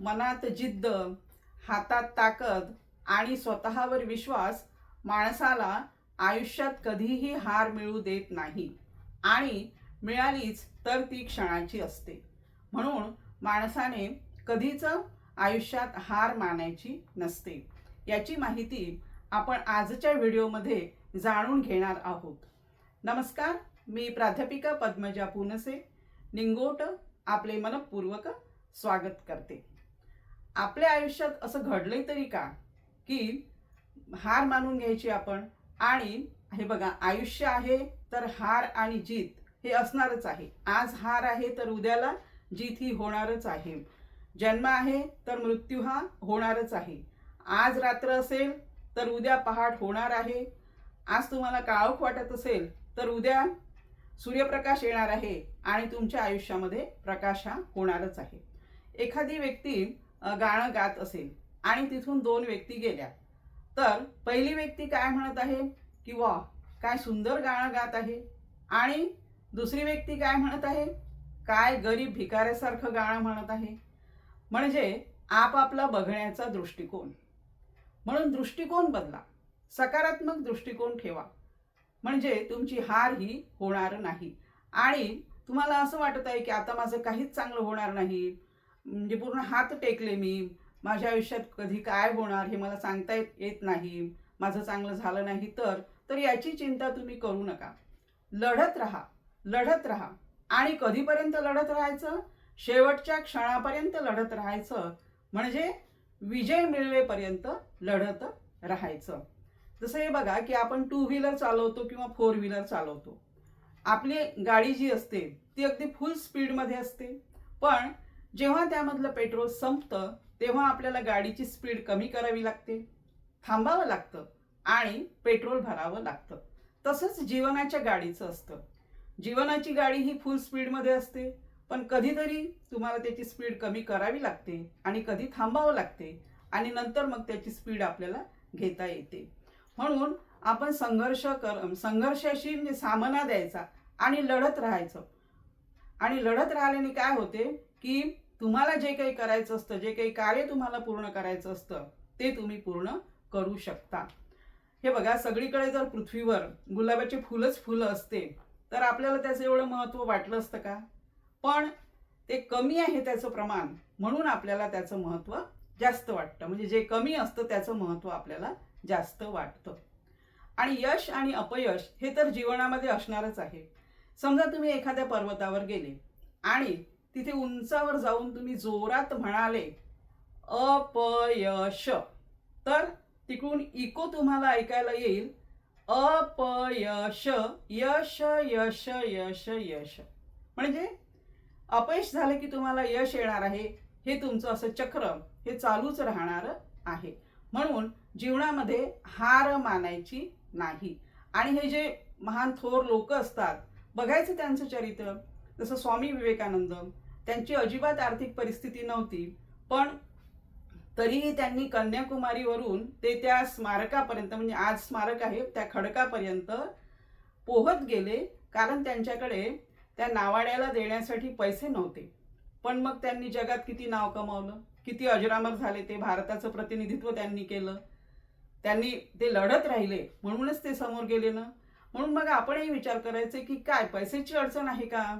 मनात जिद्द हातात ताकद आणि स्वतःवर विश्वास माणसाला आयुष्यात कधीही हार मिळू देत नाही. आणि मिळालीच तर ती क्षणाची असते. म्हणून माणसाने कधीच आयुष्यात हार मानायची नसते. याची माहिती आपण आजच्या व्हिडिओमध्ये जाणून घेणार आहोत. नमस्कार मी प्राध्यापिका पद्मजा पुनसे. निंगोट आपले मनपूर्वक स्वागत करते. आपल्या आयुष्यात असं घडलंय तरी का? की हार मानून घ्यायची आपण आणि हे बघा आयुष्य आहे तर हार आणि जीत हे असणारच आहे. आज हार आहे तर उद्याला जीत ही होणारच आहे. जन्म आहे तर मृत्यू हा होणारच आहे. आज रात्र असेल तर उद्या पहाट होणार आहे. आज तुम्हाला काळोख वाटत असेल तर उद्या सूर्यप्रकाश येणार आहे आणि तुमच्या आयुष्यामध्ये प्रकाश हा होणारच आहे. एखादी व्यक्ती गाणं गात असेल. आणि तिथून दोन व्यक्ती गेल्या. तर पहिली व्यक्ती काय म्हणत आहे? की वा काय सुंदर गाणं गात आहे. आणि दुसरी व्यक्ती काय म्हणत आहे? काय गरीब भिकाऱ्यासारखं गाणं म्हणत आहे. म्हणजे आपापला बघण्याचा दृष्टिकोन. म्हणून दृष्टिकोन बदला. सकारात्मक दृष्टिकोन ठेवा. म्हणजे तुमची हार ही होणार नाही. आणि तुम्हाला असं वाटत आहे की आता माझं काहीच चांगलं होणार नाही. म्हणजे पूर्ण हात टेकले मी. माझ्या आयुष्यात कधी काय होणार हे मला सांगता येत येत नाही. माझं चांगलं झालं नाही तर तर याची चिंता तुम्ही करू नका. लढत राहा लढत राहा. आणि कधीपर्यंत लढत राहायचं? शेवटच्या क्षणापर्यंत लढत राहायचं. म्हणजे विजय मिळवेपर्यंत लढत राहायचं. जसं हे बघा की आपण टू व्हीलर चालवतो किंवा फोर व्हीलर चालवतो. आपली गाडी जी असते ती अगदी फुल स्पीडमध्ये असते. पण जेव्हा त्यामधलं पेट्रोल संपतं तेव्हा आपल्याला गाडीची स्पीड कमी करावी लागते थांबावं लागतं आणि पेट्रोल भरावं लागतं. तसंच जीवनाच्या गाडीचं असतं. जीवनाची गाडी ही फुल स्पीडमध्ये असते पण कधीतरी तुम्हाला त्याची स्पीड कमी करावी लागते आणि कधी थांबावं लागते आणि नंतर मग त्याची स्पीड आपल्याला घेता येते. म्हणून आपण संघर्ष कर संघर्षाशी म्हणजे सामना द्यायचा आणि लढत राहायचं. आणि लढत राहिल्याने काय होते? की तुम्हाला जे काही करायचं असतं जे काही कार्य तुम्हाला पूर्ण करायचं असतं ते तुम्ही पूर्ण करू शकता. हे बघा सगळीकडे जर पृथ्वीवर गुलाबाचे फुलंच फुलं असते तर आपल्याला त्याचं एवढं महत्त्व वाटलं असतं का? पण ते कमी आहे त्याचं प्रमाण म्हणून आपल्याला त्याचं महत्त्व जास्त वाटतं. म्हणजे जे कमी असतं त्याचं महत्त्व आपल्याला जास्त वाटतं. आणि यश आणि अपयश हे तर जीवनामध्ये असणारच आहे. समजा तुम्ही एखाद्या पर्वतावर गेले आणि तिथे उंचावर जाऊन तुम्ही जोरात म्हणाले अपयश. तर तिकडून इको तुम्हाला ऐकायला येईल अपयश यश यश यश यश. म्हणजे अपयश झालं की तुम्हाला यश येणार आहे हे तुमचं असं चक्र हे चालूच राहणार आहे. म्हणून जीवनामध्ये हार मानायची नाही. आणि हे जे महान थोर लोक असतात बघायचं त्यांचं चरित्र जसं स्वामी विवेकानंद त्यांची अजिबात आर्थिक परिस्थिती नव्हती. पण तरीही त्यांनी कन्याकुमारीवरून ते त्या स्मारकापर्यंत म्हणजे आज स्मारक आहे त्या खडकापर्यंत पोहत गेले. कारण त्यांच्याकडे त्या नावाड्याला देण्यासाठी पैसे नव्हते. पण मग त्यांनी जगात किती नाव कमावलं? किती अजरामर झाले ते भारताचं प्रतिनिधित्व त्यांनी केलं? त्यांनी ते लढत राहिले म्हणूनच ते समोर गेले ना? म्हणून मग आपणही विचार करायचे की काय पैशाची अडचण आहे का?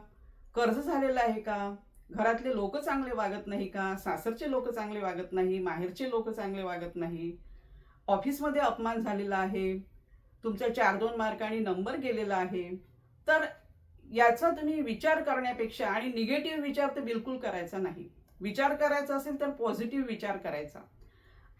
कर्ज झालेलं आहे का? घरातले लोक चांगले वागत नाही का? सासरचे लोक चांगले वागत नाही माहेरचे लोक चांगले वागत नाही. ऑफिसमध्ये अपमान झालेला आहे. तुमचा चार दोन मार्कांनी नंबर गेलेला आहे. तर याचा तुम्ही विचार करण्यापेक्षा आणि निगेटिव्ह विचार तर बिलकुल करायचा नाही. विचार करायचा असेल तर पॉझिटिव्ह विचार करायचा.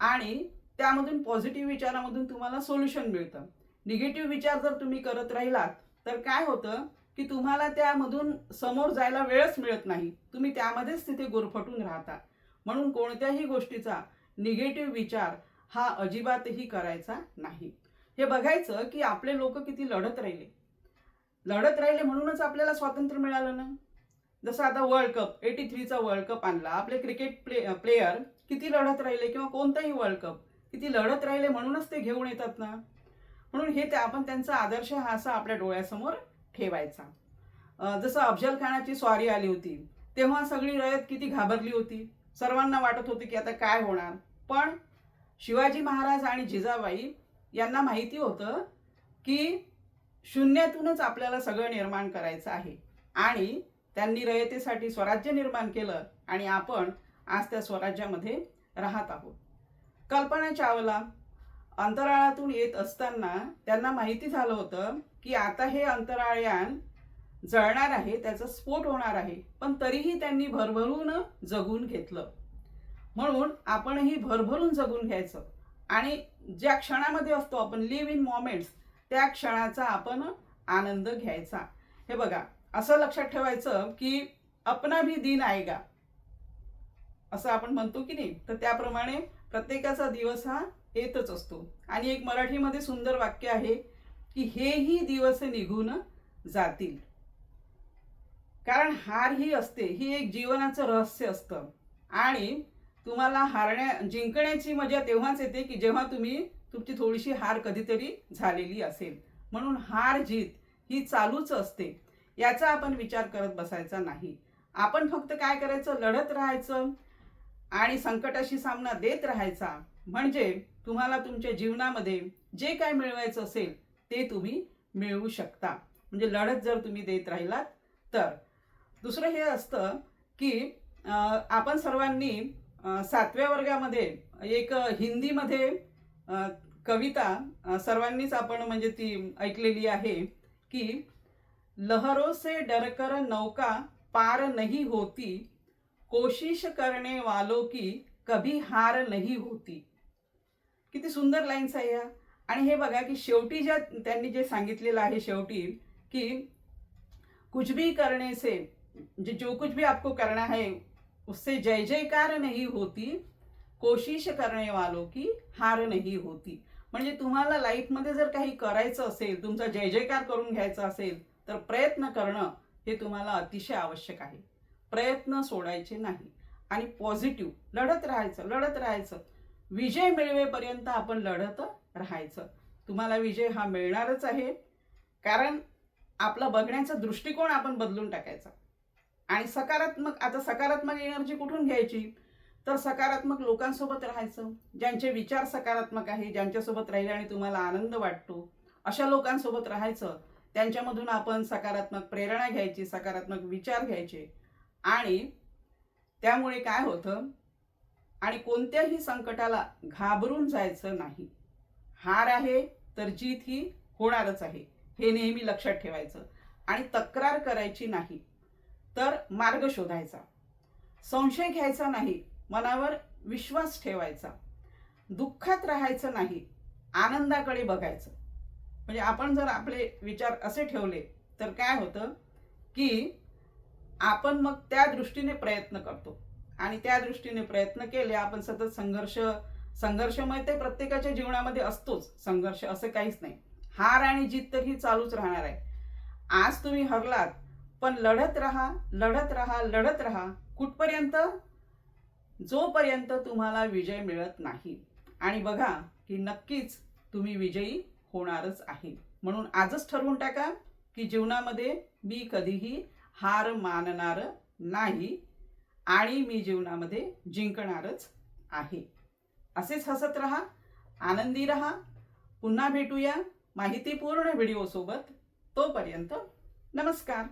आणि त्यामधून पॉझिटिव्ह विचारामधून तुम्हाला सोल्युशन मिळतं. निगेटिव्ह विचार जर तुम्ही करत राहिलात तर काय होतं? की तुम्हाला त्यामधून समोर जायला वेळच मिळत नाही. तुम्ही त्यामध्येच तिथे गुरफटून राहता. म्हणून कोणत्याही गोष्टीचा निगेटिव्ह विचार हा अजिबातही करायचा नाही. हे बघायचं की आपले लोक किती लढत राहिले. लढत राहिले म्हणूनच आपल्याला स्वातंत्र्य मिळालं ना. जसं आता वर्ल्ड कप एटी थ्रीचा वर्ल्ड कप आणला. आपले क्रिकेट प्ले प्लेयर किती लढत राहिले किंवा कोणताही वर्ल्ड कप किती लढत राहिले म्हणूनच ते घेऊन येतात ना. म्हणून हे ते आपण त्यांचा आदर्श हा असा आपल्या डोळ्यासमोर ठेवायचा. जसं अफजल खानाची स्वारी आली होती तेव्हा सगळी रयत किती घाबरली होती. सर्वांना वाटत होती की आता काय होणार. पण शिवाजी महाराज आणि जिजाबाई यांना माहिती होतं की शून्यातूनच आपल्याला सगळं निर्माण करायचं आहे. आणि त्यांनी रयतेसाठी स्वराज्य निर्माण केलं आणि आपण आज त्या स्वराज्यामध्ये राहत आहोत. कल्पना चावला अंतराळातून येत असताना त्यांना माहिती झालं होतं की आता हे अंतराळयान जळणार आहे त्याचा स्फोट होणार आहे. पण तरीही त्यांनी भरभरून जगून घेतलं. म्हणून आपणही भरभरून जगून घ्यायचं. आणि ज्या क्षणामध्ये असतो आपण लिव्ह इन मोमेंट्स त्या क्षणाचा आपण आनंद घ्यायचा. हे बघा असं लक्षात ठेवायचं की अपना भी दिन आएगा. असं आपण म्हणतो की नाही? तर त्याप्रमाणे प्रत्येकाचा दिवस हा येतच असतो. आणि एक मराठीमध्ये सुंदर वाक्य आहे की हेही दिवस निघून जातील. कारण हार ही असते ही एक जीवनाचं रहस्य असतं. आणि तुम्हाला हारण्या जिंकण्याची मजा तेव्हाच येते की जेव्हा तुम्ही तुमची थोडीशी हार कधीतरी झालेली असेल. म्हणून हार जीत ही चालूच असते. याचा आपण विचार करत बसायचा नाही. आपण फक्त काय करायचं? लढत राहायचं आणि संकटाशी सामना देत राहायचा. म्हणजे तुम्हाला तुमच्या जीवनामध्ये जे काय मिळवायचं असेल ते तुम्ही मिळवू शकता. म्हणजे लढत जर तुम्ही देत राहिलात तर. दुसरं हे असतं की आपण सर्वांनी सातव्या वर्गामध्ये एक हिंदीमध्ये कविता सर्वांनीच आपण म्हणजे ती ऐकलेली आहे की लहरो से डरकर नौका पार नहीं होती कोशिश करने वालों की कभी हार नहीं होती. किती सुंदर लाईन्स आहे या. आणि हे बघा की शेवटी ज्या त्यांनी जे सांगितलेलं आहे शेवटी की कुछ भी करने से जे जो कुछ भी आपको करना है उससे जय जयकार नहीं होती कोशिश करने वालो की हार नहीं होती. म्हणजे तुम्हाला लाईफमध्ये जर काही करायचं असेल तुमचा जय जयकार करून घ्यायचा असेल तर प्रयत्न करणं हे तुम्हाला अतिशय आवश्यक आहे. प्रयत्न सोडायचे नाही. आणि पॉझिटिव्ह लढत राहायचं लढत राहायचं. विजय मिळवेपर्यंत आपण लढत राहायचं. तुम्हाला विजय हा मिळणारच आहे. कारण आपला बघण्याचा दृष्टिकोन आपण बदलून टाकायचा. आणि सकारात्मक आता सकारात्मक एनर्जी कुठून घ्यायची? तर सकारात्मक लोकांसोबत राहायचं. ज्यांचे विचार सकारात्मक आहे ज्यांच्यासोबत राहिल्याने तुम्हाला आनंद वाटतो अशा लोकांसोबत राहायचं. त्यांच्यामधून आपण सकारात्मक प्रेरणा घ्यायची सकारात्मक विचार घ्यायचे. आणि त्यामुळे काय होतं? आणि कोणत्याही संकटाला घाबरून जायचं नाही. हार आहे तर जीत ही होणारच आहे. हे नेहमी लक्षात ठेवायचं. आणि तक्रार करायची नाही तर मार्ग शोधायचा. संशय घ्यायचा नाही मनावर विश्वास ठेवायचा. दुःखात राहायचं नाही आनंदाकडे बघायचं. म्हणजे आपण जर आपले विचार असे ठेवले तर काय होतं की आपण मग त्या दृष्टीने प्रयत्न करतो. आणि त्या दृष्टीने प्रयत्न केले. आपण सतत संघर्ष संघर्षमय ते प्रत्येकाच्या जीवनामध्ये असतोच. संघर्ष असं काहीच नाही. हार आणि जीत तर ही चालूच राहणार आहे. आज तुम्ही हरलात पण लढत राहा लढत राहा लढत राहा. कुठपर्यंत? जोपर्यंत तुम्हाला विजय मिळत नाही. आणि बघा की नक्कीच तुम्ही विजयी होणारच आहे. म्हणून आजच ठरवून टाका की जीवनामध्ये मी कधीही हार मानणार नाही. आणि मी जीवनामध्ये जिंकणारच आहे. असेच हसत रहा आनंदी रहा. पुन्हा भेटूया माहितीपूर्ण व्हिडिओसोबत. तोपर्यंत नमस्कार.